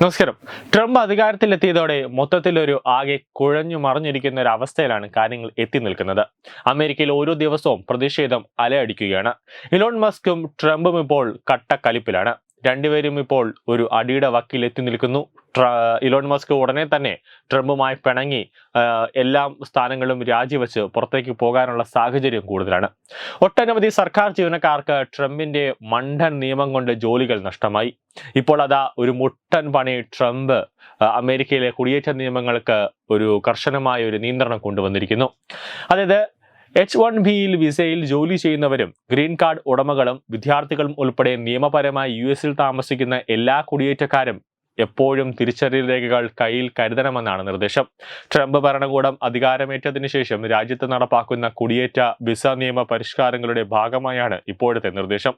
നമസ്കാരം. ട്രംപ് അധികാരത്തിലെത്തിയതോടെ മൊത്തത്തിലൊരു ആകെ കുഴഞ്ഞു മറിഞ്ഞിരിക്കുന്ന ഒരു അവസ്ഥയിലാണ് കാര്യങ്ങൾ എത്തി നിൽക്കുന്നത്. അമേരിക്കയിൽ ഓരോ ദിവസവും പ്രതിഷേധം അലയടിക്കുകയാണ്. ഇലോൺ മസ്കും ട്രംപും ഇപ്പോൾ കട്ടക്കലിപ്പിലാണ്. രണ്ടുപേരും ഇപ്പോൾ ഒരു അടിയുടെ വക്കിൽ എത്തി നിൽക്കുന്നു ഇലോൺ മസ്ക് ഉടനെ തന്നെ ട്രംപുമായി പിണങ്ങി എല്ലാ സ്ഥാനങ്ങളും രാജിവെച്ച് പുറത്തേക്ക് പോകാനുള്ള സാഹചര്യം കൂടുതലാണ്. ഒട്ടനവധി സർക്കാർ ജീവനക്കാർക്ക് ട്രംപിന്റെ മണ്ടൻ നിയമം കൊണ്ട് ജോലികൾ നഷ്ടമായി. ഇപ്പോൾ അതാ ഒരു മുട്ടൻ പണി ട്രംപ് അമേരിക്കയിലെ കുടിയേറ്റ നിയമങ്ങൾക്ക് ഒരു കർശനമായ ഒരു നിയന്ത്രണം കൊണ്ടുവന്നിരിക്കുന്നു. അതായത് എച്ച് വൺ ബിയിൽ വിസയിൽ ജോലി ചെയ്യുന്നവരും ഗ്രീൻ കാർഡ് ഉടമകളും വിദ്യാർത്ഥികളും ഉൾപ്പെടെ നിയമപരമായി യു എസിൽ താമസിക്കുന്ന എല്ലാ കുടിയേറ്റക്കാരും എപ്പോഴും തിരിച്ചറിയൽ രേഖകൾ കയ്യിൽ കരുതണമെന്നാണ് നിർദ്ദേശം. ട്രംപ് ഭരണകൂടം അധികാരമേറ്റതിനു ശേഷം രാജ്യത്ത് നടപ്പാക്കുന്ന കുടിയേറ്റ വിസ നിയമ പരിഷ്കാരങ്ങളുടെ ഭാഗമായാണ് ഇപ്പോഴത്തെ നിർദ്ദേശം.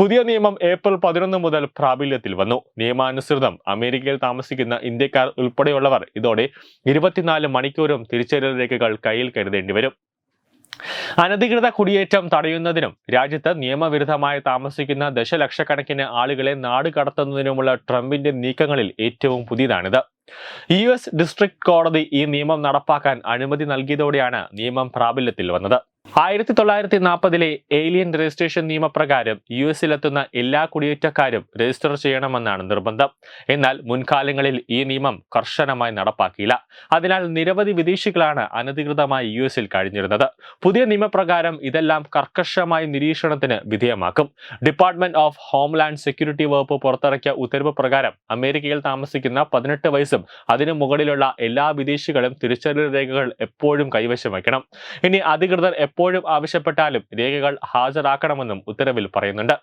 പുതിയ നിയമം ഏപ്രിൽ പതിനൊന്ന് മുതൽ പ്രാബല്യത്തിൽ വന്നു. നിയമാനുസൃതം അമേരിക്കയിൽ താമസിക്കുന്ന ഇന്ത്യക്കാർ ഉൾപ്പെടെയുള്ളവർ ഇതോടെ ഇരുപത്തിനാല് മണിക്കൂറും തിരിച്ചറിയൽ രേഖകൾ കയ്യിൽ കരുതേണ്ടി വരും. അനധികൃത കുടിയേറ്റം തടയുന്നതിനും രാജ്യത്ത് നിയമവിരുദ്ധമായി താമസിക്കുന്ന ദശലക്ഷക്കണക്കിന് ആളുകളെ നാട് കടത്തുന്നതിനുമുള്ള ട്രംപിന്റെ നീക്കങ്ങളിൽ ഏറ്റവും പുതിയതാണിത്. യു എസ് ഡിസ്ട്രിക്ട് കോടതി ഈ നിയമം നടപ്പാക്കാൻ അനുമതി നൽകിയതോടെയാണ് നിയമം പ്രാബല്യത്തിൽ വന്നത്. ആയിരത്തി തൊള്ളായിരത്തി നാൽപ്പതിലെ ഏലിയൻ രജിസ്ട്രേഷൻ നിയമപ്രകാരം യു എസിലെത്തുന്ന എല്ലാ കുടിയേറ്റക്കാരും രജിസ്റ്റർ ചെയ്യണമെന്നാണ് നിർബന്ധം. എന്നാൽ മുൻകാലങ്ങളിൽ ഈ നിയമം കർശനമായി നടപ്പാക്കിയില്ല. അതിനാൽ നിരവധി വിദേശികളാണ് അനധികൃതമായി യു എസിൽ കഴിഞ്ഞിരുന്നത്. പുതിയ നിയമപ്രകാരം ഇതെല്ലാം കർക്കശമായ നിരീക്ഷണത്തിന് വിധേയമാക്കും. ഡിപ്പാർട്ട്മെന്റ് ഓഫ് ഹോംലാൻഡ് സെക്യൂരിറ്റി വകുപ്പ് പുറത്തിറക്കിയ ഉത്തരവ് പ്രകാരം അമേരിക്കയിൽ താമസിക്കുന്ന പതിനെട്ട് വയസ്സും അതിനു മുകളിലുള്ള എല്ലാ വിദേശികളും തിരിച്ചറിയൽ രേഖകൾ എപ്പോഴും കൈവശം വയ്ക്കണം. ഇനി അധികൃതർ എപ്പോഴും ആവശ്യപ്പെട്ടാലും രേഖകൾ ഹാജരാക്കണമെന്നും ഉത്തരവിൽ പറയുന്നുണ്ട്.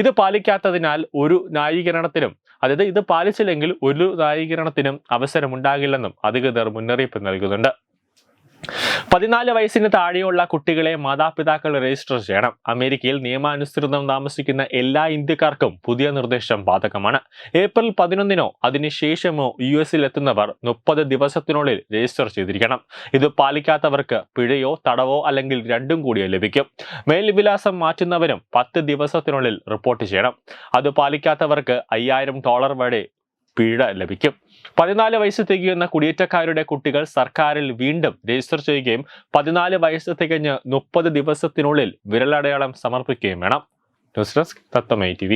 ഇത് പാലിക്കാത്തതിനാൽ ഒരു ന്യായീകരണത്തിനും അതായത് ഇത് പാലിച്ചില്ലെങ്കിൽ ഒരു ന്യായീകരണത്തിനും അവസരമുണ്ടാകില്ലെന്നും അധികൃതർ മുന്നറിയിപ്പ് നൽകുന്നുണ്ട്. പതിനാല് വയസ്സിന് താഴെയുള്ള കുട്ടികളെ മാതാപിതാക്കൾ രജിസ്റ്റർ ചെയ്യണം. അമേരിക്കയിൽ നിയമാനുസൃതം താമസിക്കുന്ന എല്ലാ ഇന്ത്യക്കാർക്കും പുതിയ നിർദ്ദേശം ബാധകമാണ്. ഏപ്രിൽ പതിനൊന്നിനോ അതിനുശേഷമോ യു എസിൽ എത്തുന്നവർ മുപ്പത് ദിവസത്തിനുള്ളിൽ രജിസ്റ്റർ ചെയ്തിരിക്കണം. ഇത് പാലിക്കാത്തവർക്ക് പിഴയോ തടവോ അല്ലെങ്കിൽ രണ്ടും കൂടിയോ ലഭിക്കും. മേൽവിലാസം മാറ്റുന്നവരും പത്ത് ദിവസത്തിനുള്ളിൽ റിപ്പോർട്ട് ചെയ്യണം. അത് പാലിക്കാത്തവർക്ക് അയ്യായിരം ഡോളർ വരെ പിഴ ലഭിക്കും. പതിനാല് വയസ്സ് തികയുന്ന കുടിയേറ്റക്കാരുടെ കുട്ടികൾ സർക്കാരിൽ വീണ്ടും രജിസ്റ്റർ ചെയ്യുകയും പതിനാല് വയസ്സ് തികഞ്ഞ് മുപ്പത് ദിവസത്തിനുള്ളിൽ വിരലടയാളം സമർപ്പിക്കുകയും വേണം. News desk തത്തമൈ T